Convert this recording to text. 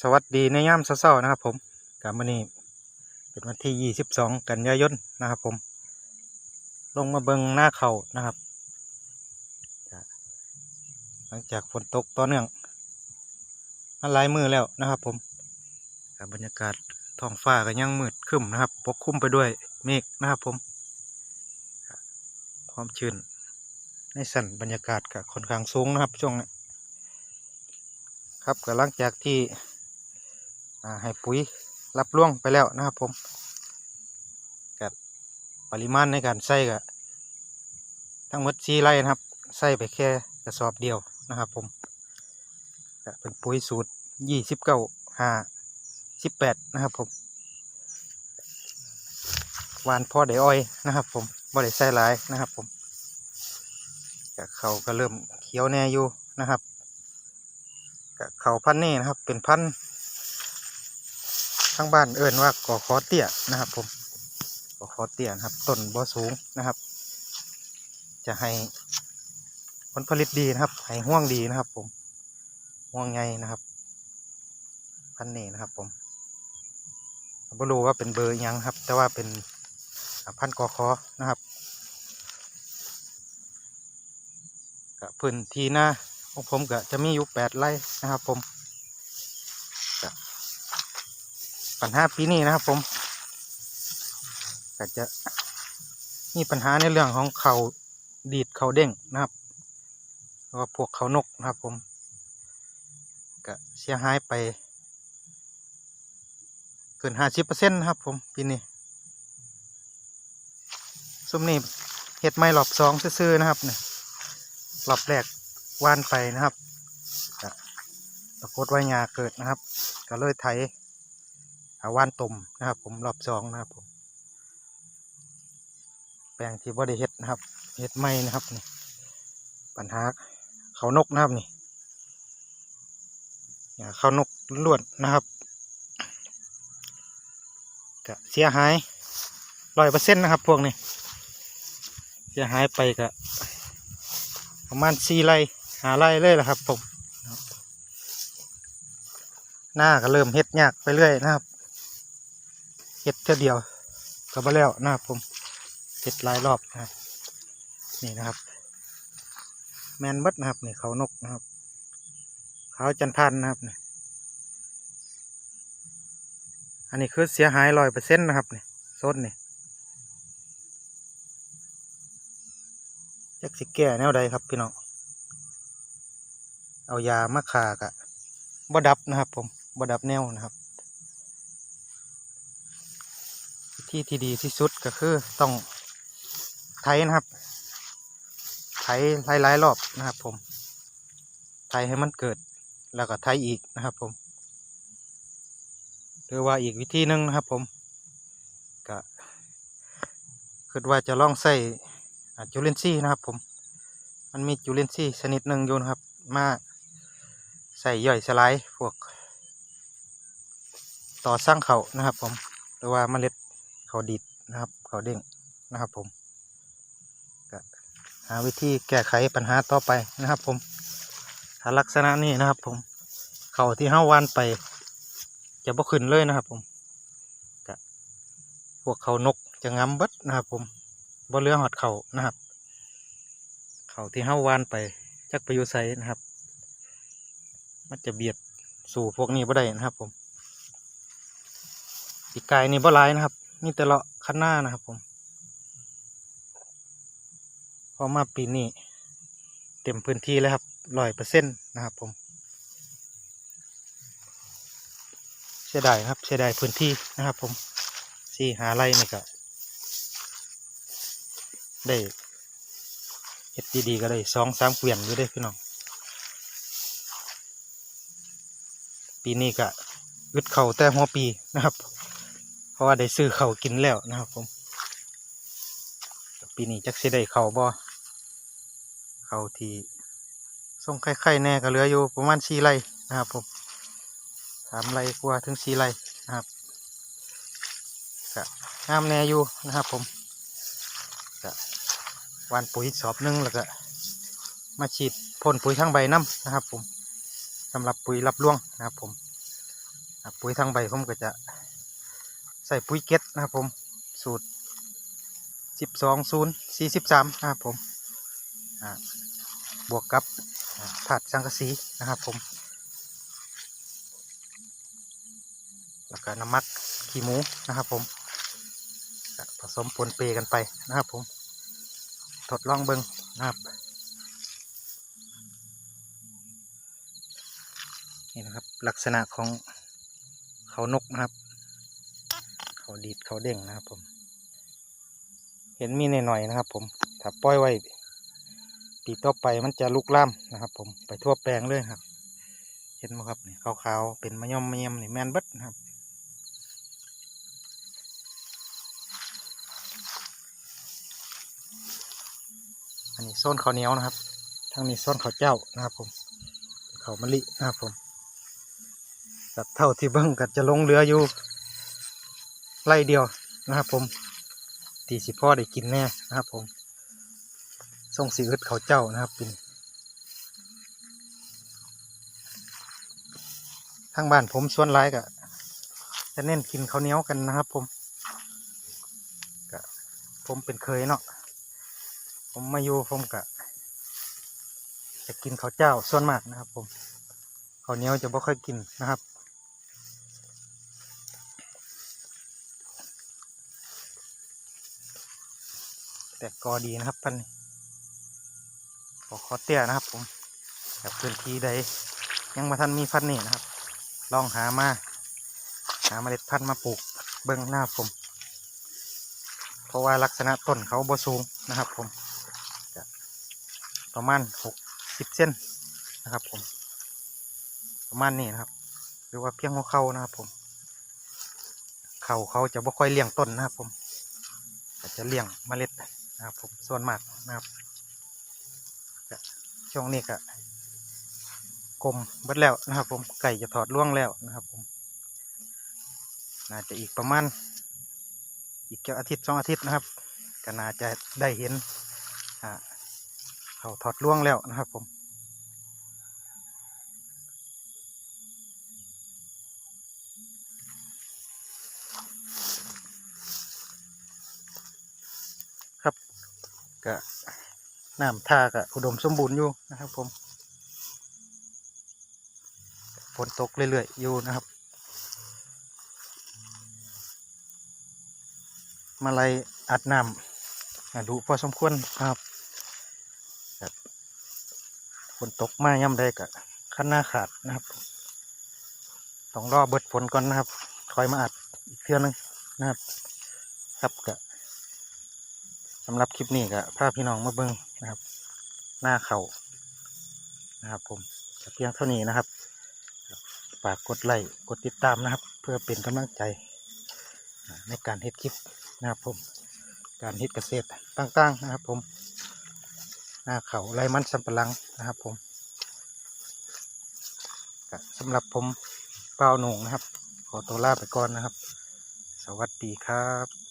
สวัสดีในย่ามเช้าๆนะครับ ผมกับวันนี้เป็นวันที่ 22 กันยายนนะครับ ผม ลงมาเบิงหน้าเขานะครับ หลังจากฝนตกต่อเนื่องมาหลายมือแล้วนะครับ ผมกับบรรยากาศท้องฟ้าก็ยังมืดครึ้มนะครับ ปกคลุมไปด้วยเมฆนะครับ ผม ความชื้นในสั่นบรรยากาศก็ค่อนข้างสูงนะครับช่วงนี้ครับก็หลังจากที่ ให้ปุ๋ยรับล่วงไปแล้วนะครับผมกับปริมาณในการใส่ก็ทั้งหมดสี่ไร่นะครับใส่ไปแค่กระสอบเดียวนะครับผมก็เป็นปุ๋ยสูตรยี่สิบเก้าห้าสิบแปดนะครับผมหวานพอได้อ้อยนะครับผมบ่ได้ใส่หลายนะครับผมก็เขาก็เริ่มเขียวแน่อยู่นะครับก็เขาพันนี่นะครับเป็นพันธุ์ ทางบ้านเอิ้นว่ากอคอเตี้ยนะครับ ผมกอคอเตี้ยนะครับต้นบ่สูงนะครับ จะให้ผลผลิตดีนะครับ ให้ห่วงดีนะครับ ผมห่วงไงนะครับ พันธุ์นี่นะครับ ผมไม่รู้ว่าเป็นเบอร์ยังครับ แต่ว่าเป็นพันกอคอนะครับกับพื้นที่หน้าของผมก็จะมีอยู่แปดไร่นะครับ ผมก็ ปัญหาปีนี้นะครับ ผมก็จะมีปัญหาในเรื่องของเขาดีดเขาเด้งนะครับแล้วก็พวกเขานกนะครับ ผมก็เสียหายไป เกินห้าสิบเปอร์เซ็นต์นะครับ ผมปีนี้ซุ้มนี้เห็ดไม้หลอบสองซื่อๆนะครับเนี่ยหลอบแรกว่านไปนะครับก็ปรากฏว่าหญ้าเกิดนะครับ ก็เลยไถ ว่านตมนะครับ ผมรอบสองนะครับผม แปลงที่บ่ได้เฮ็ดนะครับเฮ็ดไม่นะครับนี่ปัญหาเขานกนะครับนี่เขานกล้วนนะครับก็เสียหายร้อยเปอร์เซ็นต์นะครับ พวกนี้เสียหายไปก็ประมาณสี่ไร่หาไร่เลยแหละครับผมหน้าก็เริ่มเฮ็ดยากไปเรื่อยนะครับ เฮ็ดเท่าเดียวก็บ่แล้วนะครับผมเฮ็ดหลายรอบนะครับนี่นะครับ แมนบิดนะครับนี่เขานกนะครับเขาจันพันนะครับนี่อันนี้คือเสียหายร้อยเปอร์เซ็นต์นะครับนี่โซนนี่จักสิแก่แนวใดครับพี่น้องเอายามาขากะบ่ดับนะครับผมบ่ดับแนวนะครับ วิธีที่ดีที่สุดก็คือต้องไถนะครับไถหลายๆรอบนะครับ ผมไถให้มันเกิดแล้วก็ไถอีกนะครับ ผม หรือว่าอีกวิธีหนึ่งนะครับ ผมก็คิดว่าจะลองใส่จุลินทรีย์นะครับ ผม มันมีจุลินทรีย์ชนิดหนึ่งอยู่นะครับ มาใส่ย่อยสลายพวก ต่อสร้างเขานะครับ ผม หรือว่าเมล็ด เขาดิดนะครับ เขาเด้งนะครับผมก็หาวิธีแก้ไขปัญหาต่อไปนะครับ ผมถ้าลักษณะนี้นะครับ ผม เขาที่ห้าวันไป จะบ่ขึ้นเลยนะครับ ผมก็พวกเขานกจะงำเบิดนะครับ ผมบ่เหลือหอดเขานะครับ เขาที่ห้าวานไปจักไปอยู่ไสนะครับ มันจะเบียดสู่พวกนี้บ่ได้นะครับ ผมปีกไก่นี่บ่หลายนะครับ มีแต่เลาะข้างหน้านะครับผม พอมาปีนี้ เต็มพื้นที่แล้วครับร้อยเปอร์เซ็นต์นะครับผมเสียดายครับเสียดายพื้นที่นะครับ ผมสี่หาไรนี่ก็ได้เฮ็ดดีๆก็ได้สองสามเกวียนอยู่ได้พี่น้อง ปีนี้ก็อึดเข่าแต่หัวปีนะครับ เพราะว่าได้ซื้อเขากินแล้วนะครับผม ปีนี้จักสิได้เขาบ่เขาที่ส่งไข่ๆแน่ก็เหลืออยู่ประมาณสี่ไร่นะครับผมสามไร่กว่าถึงสี่ไร่นะครับก็งามแน่อยู่นะครับผมก็วานปุ๋ยสอบหนึงแล้วก็มาฉีดพ่นปุ๋ยทั้งใบน้ำนะครับผมสำหรับปุ๋ยรับร่วงนะครับผมปุ๋ยทางใบผมก็จะ ใส่ปุ๋ยเก็ตนะครับผม สูตรสิบสองศูนย์สี่สิบสามนะครับผมบวกกับถาดสังกะสีนะครับผม แล้วก็น้ำมักขี้หมูนะครับผมผสมปนเปกันไปนะครับผม ทดลองเบิงนะครับ นี่นะครับลักษณะของเขานกนะครับ เขาดีดเขาเด้งนะครับผม เห็นมีหน่อยๆนะครับ ผมถ้าปล่อยไว้ปีต่อไปมันจะลุกล่ามนะครับ ผมไปทั่วแปลงเลยครับ เห็นไหมครับนี่ขาวๆเป็นมะยมมะยมนี่แมนเบิดนะครับอันนี้โซนข้าวเหนียวนะครับทางนี้โซนข้าวเจ้านะครับ ผมข้าวมะลินะครับผมกับเท่าที่เบิ้งก็จะลงเรืออยู่ ไล่เดียวนะครับ ผมตีสิพ่อได้กินแน่นะครับ ผมส่งสีอึดข้าเจ้านะครับเป็นทางบ้านผมส่วนร้ายก็จะเน้นกินข้าวเหนียวกันนะครับ ผมก็ผมเป็นเคยเนาะผมมาอยู่ผมกะจะกินข้าวเจ้าส่วนมากนะครับ ผมข้าวเหนียวจะบ่ค่อยกินนะครับ แต่กอดีนะครับพันขอคอเตี้ยนะครับผมจากพื้นที่ใดยังมาทันมีพันนี่นะครับ ลองหามาหาเมล็ดพันธุ์มาปลูกเบิ้องหน้าผม เพราะว่าลักษณะต้นเขาบสูงนะครับผมประมาณหกสิบเซนนะครับผม ประมาณนี้นะครับ หรือว่าเพียงหัวเข่านะครับผม เข่าเขาจะบ่ค่อยเลี้ยงต้นนะครับผมก็จะเลี้ยงเมล็ด นะครับผมส่วนมากนะครับช่วงนี้ก็กลมเบิดแล้วนะครับ ผมไก่จะถอดล่วงแล้วนะครับผมน่าจะอีกประมาณอีกเกือบอาทิตย์สองอาทิตย์นะครับก็น่าจะได้เห็นเขาถอดล่วงแล้วนะครับผม ก็น้ำท่าก็อุดมสมบูรณ์อยู่นะครับ ผมฝนตกเรื่อยๆอยู่นะครับ มาลัยอัดน้ำดูพอสมควรนะครับฝนตกมาย่ำใดกะขั้นหน้าขาดนะครับต้องรอเบิดฝนก่อนนะครับคอยมาอัดอีกเทื่อนึงนะครับ ครับกะ สำหรับคลิปนี้กะพาพพี่น้องมาเบิ้งนะครับ หน้าเขานะครับ ผมเพียงเท่านี้นะครับฝากกดไลค์กดติดตามนะครับ เพื่อเป็นกำลังใจ ในการเฮ็ดคลิปนะครับผม การเฮ็ดเกษตรต่างๆนะครับ ผมหน้าเขาไรมันสำปะหลังนะครับ ผมสำหรับผมเป้าหนุ่งนะครับ ขอตัวลาไปก่อนนะครับ สวัสดีครับ